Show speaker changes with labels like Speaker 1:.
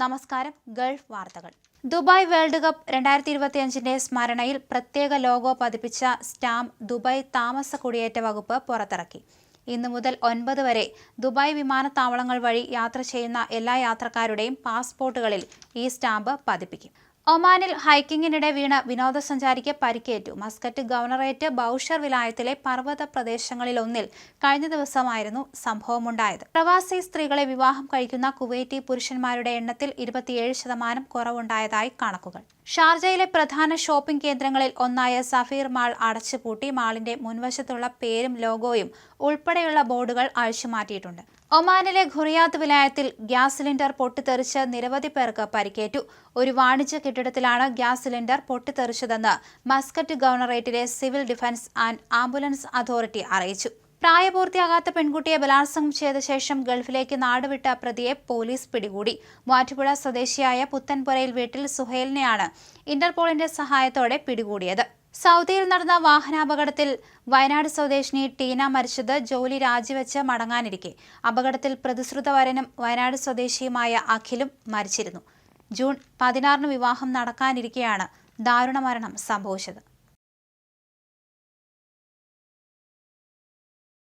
Speaker 1: നമസ്കാരം ഗൾഫ് വാർത്തകൾ. Dubai world cup രണ്ടായിരത്തി ഇരുപത്തിയഞ്ചിന്റെ സ്മരണയിൽ പ്രത്യേക ലോഗോ പതിപ്പിച്ച സ്റ്റാമ്പ് ദുബായ് താമസ കുടിയേറ്റ വകുപ്പ് പുറത്തിറക്കി. ഇന്നു മുതൽ ഒൻപത് വരെ ദുബായ് വിമാനത്താവളങ്ങൾ വഴി യാത്ര ചെയ്യുന്ന എല്ലാ യാത്രക്കാരുടെയും പാസ്പോർട്ടുകളിൽ ഈ സ്റ്റാമ്പ് പതിപ്പിക്കും. ഒമാനിൽ ഹൈക്കിങ്ങിനിടെ വീണ വിനോദസഞ്ചാരിക്ക് പരിക്കേറ്റു. മസ്കറ്റ് ഗവർണറേറ്റ് ബൌഷർ വിലായത്തിലെ പർവത പ്രദേശങ്ങളിലൊന്നിൽ കഴിഞ്ഞ ദിവസമായിരുന്നു സംഭവമുണ്ടായത്. പ്രവാസി സ്ത്രീകളെ വിവാഹം കഴിക്കുന്ന കുവൈറ്റി പുരുഷന്മാരുടെ എണ്ണത്തിൽ ഇരുപത്തിയേഴ് ശതമാനം കുറവുണ്ടായതായി കണക്കുകൾ. ഷാർജയിലെ പ്രധാന ഷോപ്പിംഗ് കേന്ദ്രങ്ങളിൽ ഒന്നായ സഫീർ മാൾ അടച്ചുപൂട്ടി മാളിന്റെ മുൻവശത്തുള്ള പേരും ലോഗോയും ഉൾപ്പെടെയുള്ള ബോർഡുകൾ അഴിച്ചുമാറ്റിയിട്ടുണ്ട്. ഒമാനിലെ ഖുറിയാത്ത് വിലായത്തിൽ ഗ്യാസ് സിലിണ്ടർ പൊട്ടിത്തെറിച്ച് നിരവധി പേർക്ക് പരിക്കേറ്റു. ഒരു വാണിജ്യ കെട്ടിടത്തിലാണ് ഗ്യാസ് സിലിണ്ടർ പൊട്ടിത്തെറിച്ചതെന്ന് Muscat ഗവർണറേറ്റിലെ civil defence and ambulance authority അറിയിച്ചു. പ്രായപൂർത്തിയാകാത്ത പെൺകുട്ടിയെ ബലാത്സംഗം ചെയ്ത ശേഷം ഗൾഫിലേക്ക് നാടുവിട്ട പ്രതിയെ പോലീസ് പിടികൂടി. മൂവാറ്റുപുഴ സ്വദേശിയായ പുത്തൻപുരയിൽ വീട്ടിൽ സുഹേലിനെയാണ് ഇന്റർപോളിന്റെ സഹായത്തോടെ പിടികൂടിയത്. സൗദിയിൽ നടന്ന വാഹനാപകടത്തിൽ വയനാട് സ്വദേശിനി ടീന മരിച്ചത് ജോലി രാജിവെച്ച് മടങ്ങാനിരിക്കെ. അപകടത്തിൽ പ്രതിശ്രുത വരനും വയനാട് സ്വദേശിയുമായ അഖിലും മരിച്ചിരുന്നു. ജൂൺ പതിനാറിന് വിവാഹം നടക്കാനിരിക്കെയാണ് ദാരുണ മരണം സംഭവിച്ചത്.